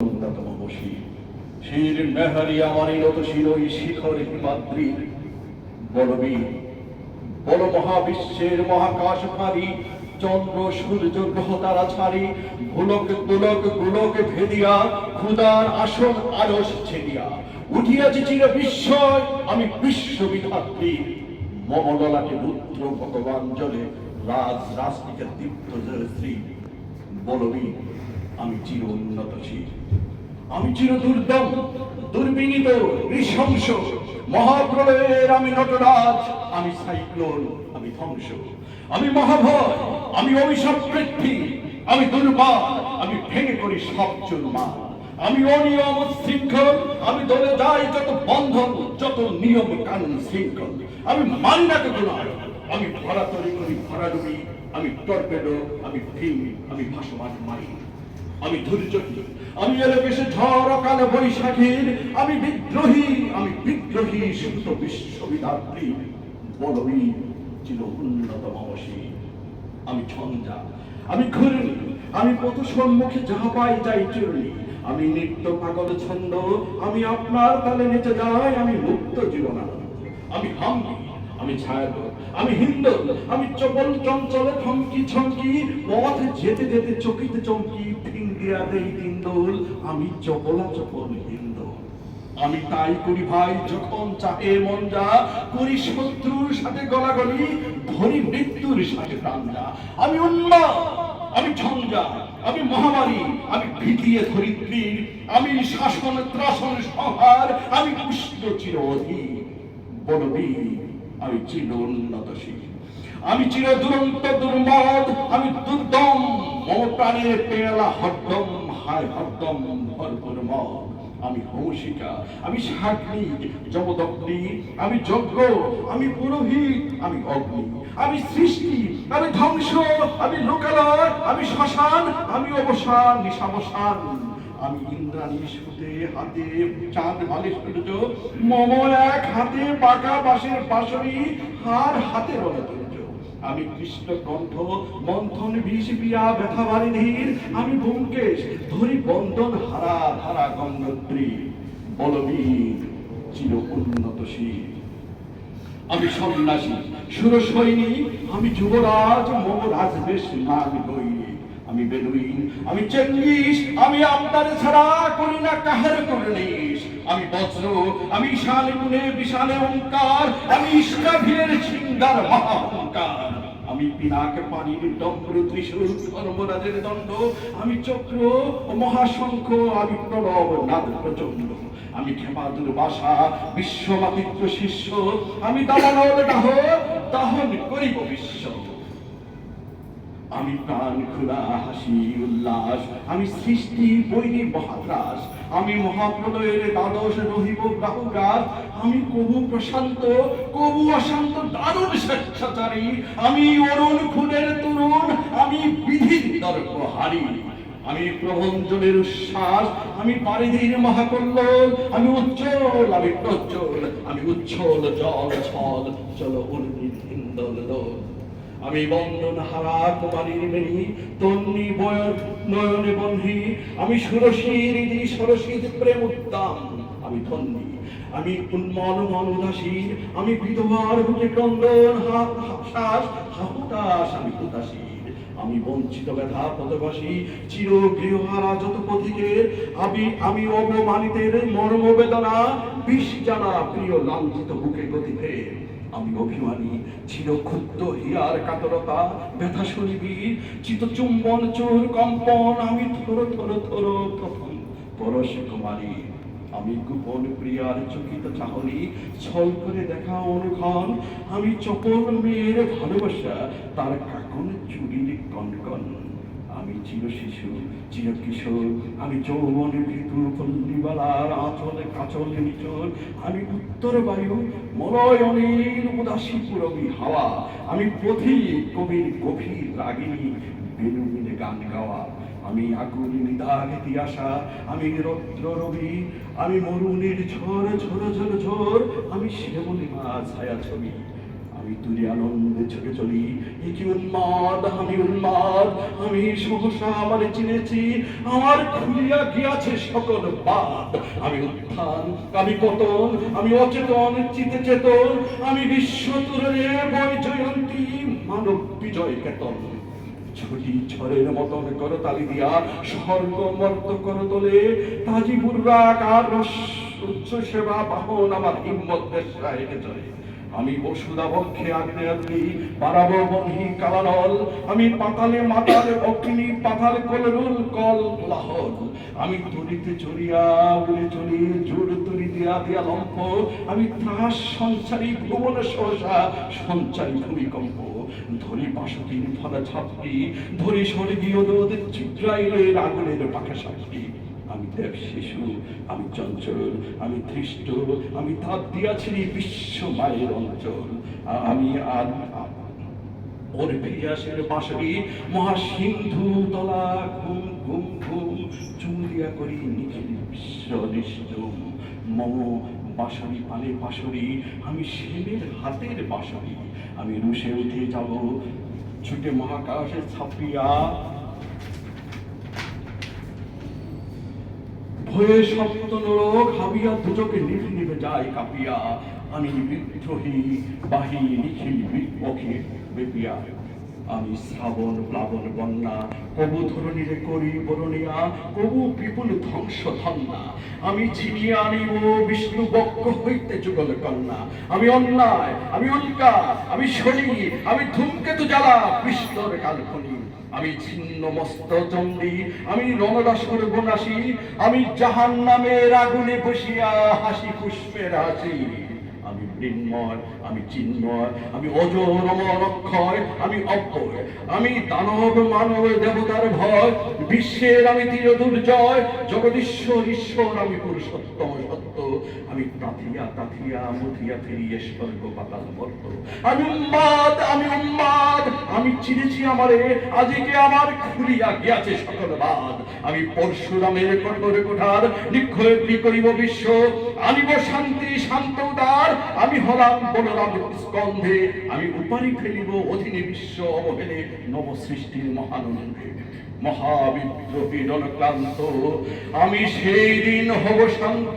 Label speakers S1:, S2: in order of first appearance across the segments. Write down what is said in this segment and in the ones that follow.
S1: অন্যতম শির মেহারি আমারই নত শিরই শিখর বলবীর বল মহাবিশ্বের মহাকাশ চন্দ্র সূর্য গ্রহ তারা ছাড়ি ভুলক গুলক ভেদিয়া খুদার আসন ছেদিয়া উঠিয়াছি চির আমি বিশ্ববিধাত্রী মমললাকে রুদ্র ভগবান জলে রাজ রাষ্ট্রিকের দীপ্ত জয়শ্রী আমি চির উন্নত উন্নতশীল আমি চির দুর্দম, দুর্বিনীত, নৃশংস। মহাপ্রলয়ের আমি নটরাজ, আমি সাইক্লোন, আমি ধ্বংস। আমি মহাভয়, আমি অভিশাপ আমি দুর্বার, আমি ভেঙে করি সব চুরমার। আমি অনিয়ম শৃঙ্খল আমি দলে যাই যত বন্ধন, যত নিয়ম কানুন শৃঙ্খল। আমি মানি না আইন। আমি ভরা তৈরি করি ভরা আমি টর্পেডো, আমি ফিল্ম আমি ভাসমান মারি। আমি ধৈর্য আমি এলোকেশে ঝড় অকালে বৈশাখীর। আমি বিদ্রোহী আমি বিদ্রোহী সুত বিশ্ববিধাত্রী বলবি চির উন্নত মমসী, আমি ছন্দা। আমি ঘুরনি আমি পথ সম্মুখে যাহা পাই যাই চুরনি আমি নিত্য পাগল ছন্দ, আমি আপনার তালে নেচে যাই, আমি মুক্ত জীবনানন্দ। আমি হাম্বি আমি ছায়াদল আমি হিন্দল আমি চপল চঞ্চল, থমকি ছমকি, পথে যেতে যেতে চকিতে চমকি ফিঙ্গিয়া দেই তিন্দল আমি চপলা চপল হিন্দল আমি তাই করি ভাই, যখন চাহে মন যা, করি শত্রুর সাথে গলাগলি, ধরি মৃত্যুর সাথে প্রাণ যা। আমি উন্মাদ আমি ঝঞ্ঝা, আমি মহামারী, আমি ভিটিয়ে ধরিত্রীর, আমি শাসন ত্রাসন সংহার আমি পুষ্ট চির অধীর আমি চির উন্নতশীল আমি চির দুরন্ত দুর্মদ আমি দুর্দম। মম প্রাণের পেয়ালা হরদম, হায় হরদম, ভরপুর আমি হংসিকা আমি সাগ্নি জমদগ্নি আমি যজ্ঞ, আমি পুরোহিত, আমি অগ্নি। আমি সৃষ্টি, আমি ধ্বংস, আমি লোকালয়, আমি শ্মশান, আমি অবসান, নিশাবসান। আমি ইন্দ্রাণী সুতে হাতে চাঁদ বালিশ সূর্য মম এক হাতে পাকা বাঁশের বাঁশরি হার হাতে রণতুর্য আমি কৃষ্ণ কণ্ঠ মন্থন বিষ পিয়া ব্যথা বাড়ি ধীর আমি ব্যোমকেশ ধরি বন্দন হারা ধারা গঙ্গোত্রী। বলবীর চির উন্নতশীল আমি সন্ন্যাসী সুর সৈনিক আমি যুবরাজ মম রাজবেশ নাম গৈরিক আমি বেদুইন আমি চেঙ্গিস, আমি আপনার ছাড়া করি না কাহের করনিস আমি বজ্র, আমি গুণে, বিশালে ওঙ্কার আমি ইস্কাভিয়ের সিঙ্গার মহাহংকার। আমি পিনাক পানির ডম্র ত্রিশূল ধর্মরাজের দণ্ড। আমি চক্র ও মহাশঙ্খ, আমি প্রণব নাদ প্রচণ্ড আমি ক্ষমা দুর্বাসা বিশ্বমাতিত্ব শিষ্য। আমি দাহ, দাহন করিব বিশ্ব। আমি প্রাণ খোলা হাসি, উল্লাস, আমি সৃষ্টি, বৈরী মহাত্রাস আমি মহাপ্রলয়ের দ্বাদশ রহিব গ্রাহগ্রাস আমি কবু প্রশান্ত, কবু অশান্ত, দারুণ স্বেচ্ছাচারী, আমি অরুণ খুনের তরুণ, আমি বিধির দর্প হারি আমি প্রভঞ্জনের উচ্ছ্বাস, আমি পারিধির মহাকল্লোল, আমি উজ্জ্বল, আমি প্রজ্জ্বল, আমি উচ্ছল জল, ছল, চল দোল আমি বন্দন হারা কুমারীর মেনি তন্নি বয়ন নয়নে বন্ধি। আমি সুরসীর ইদি সরসীর প্রেম উদ্দাম আমি ধন্যী, আমি উন্মল মন আমি বিধবার বুকে ক্রন্দন হাত শ্বাস হাহুতাস আমি উদাসীন। আমি বঞ্চিত ব্যথা পদবাসী চির গৃহহারা যত পথিকের আমি আমি অবমানিতের মর্ম বেদনা বিষ জানা প্রিয় লাঞ্ছিত বুকে গতিতে। আমি অভিমানী চির ক্ষুদ্র হিয়ার কাতরতা, ব্যথা শুনিবি চিত চুম্বন চোর কম্পন, আমি থর থর থর প্রথম পরশ কুমারী। আমি গোপন প্রিয়ার চকিত চাহনি, ছল করে দেখা অনুক্ষণ আমি চপল মেয়ের ভালোবাসা, তার কাকন চুরির কনকন। চির শিশু চির কিশোর আমি যৌবন ভীতু পল্লীবালার আমি উত্তর বায়ু উদাসী পুরবী হাওয়া। আমি কবির গভীর রাগিনী বেনুমিনে গান গাওয়া। আমি আগুন নিদাগ ইতিহাসা আমি রৌদ্র রবি, আমি মরুনির ঝড় ঝড় ঝড় ঝড়, আমি শ্যামলী মা ছায়া ছবি দূরে আনন্দে ছুটে চলি। এ কি উন্মাদ, আমি উন্মাদ, আমি সহসা আমার চিনেছি, আমার খুলিয়া গিয়াছে সকল বাদ? আমি উত্থান, আমি পতন, আমি অচেতন, চিতে চেতন, আমি বিশ্ব তুলনে বয় জয়ন্তী, মানব বিজয় কেতন। ছুটি ঝড়ের মতন কর তালি দিয়া স্বর্গ মর্ত কর তোলে তাজিবুর রাগ উচ্চ সেবা, বাহন আমার হিম্মত দেশায় চলে। আমি বসুদা বক্ষে আগ্নেয়াদ্রি বাড়াবো বহি কালানল। আমি পাতালে মাতালে অগ্নি পাতাল কলরুল কল লাহল। আমি তরিতে চড়িয়া, উড়ে চলি, জোর তরি দিয়া দিয়া লম্ফ আমি ত্রাস সঞ্চারী ভুবন সহসা, সঞ্চারী ভূমিকম্প। ধরি বাসুকির ফলা ছাপটি ধরি স্বর্গীয় দোদ চিত্রাইলের আগুনের পাখা সাক্ষী আমি দেব শিশু, আমি চঞ্চল, আমি ধৃষ্ট, আমি তাপ দিয়াছি বিশ্ব মায়ের অঞ্চল। আমি আর ওর বাঁশরি মহাসিন্ধু তলা ঘুম ঘুম ঘুম করি নিখিল বিশ্ব মম বাঁশরি পালে বাঁশরি, আমি হাতের বাঁশরি। আমি রুশে উঠে যাব, ছুটে মহাকাশে ছাপিয়া ভয়ে সপ্ত নরক হাবিয়া দুচকে নিভে নিভে যায় কাঁপিয়া। আমি বিদ্রোহী, বাহি নিখিল বিপক্ষে বেপিয়া। আমি শ্রাবণ, প্লাবন, বন্যা, কবু ধরণীরে করি বরণিয়া, কবু বিপুল ধ্বংস ধন্যা আমি ছিনিয়ে আনিব, বিষ্ণু বক্ষ হইতে যুগল কন্যা। আমি অন্যায়, আমি অনকার আমি শনি, আমি ধূমকেতু জ্বালা, বিষ্ণুর কালখনি। আমি ছিন্ন মস্ত চন্ডী আমি রণদাসর বনাসী, আমি জাহান নামের আগুনে বসিয়া হাসি পুষ্পের হাসি আমি মৃন্ময় আমি চিন্ময়, আমি অজর অক্ষয়, আমি অব্যয়, আমি দানব মানব দেবতার ভয়, বিশ্বের আমি তীর দুর্জয় জগদীশ্বর, ঈশ্বর, আমি পুরুষোত্তম সত্য। আমি তাথিয়া তাথিয়া, মথিয়া ফিরিয়ে স্বর্গ পাতাল মর্ত আমি উন্মাদ আমি উন্মাদ আমি চিনেছি আমারে, আজকে আমার খুলিয়া গিয়াছে সকল বাদ। আমি পরশুরামের কঠোর কোঠার নিক্ষয় করিব বিশ্ব? আনিব শান্তি, শান্ত উদার, আমি হলাম বলরাম স্কন্ধে। আমি উপারি ফেলিব অধীনে বিশ্ব অবহেলে নব সৃষ্টির মহানন্দে। মহাবিদ্রোহী রণক্লান্ত আমি সেই দিন হব শান্ত।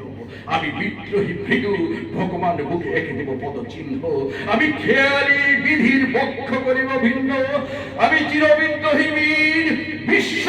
S1: আমি বিদ্রোহী ভৃগু, ভগবান বুকে রেখে দেব পদ চিহ্ন আমি খেয়ালি বিধির পক্ষ করিব ভিন্ন। আমি চিরবিদ্রোহী বীর, বিশ্ব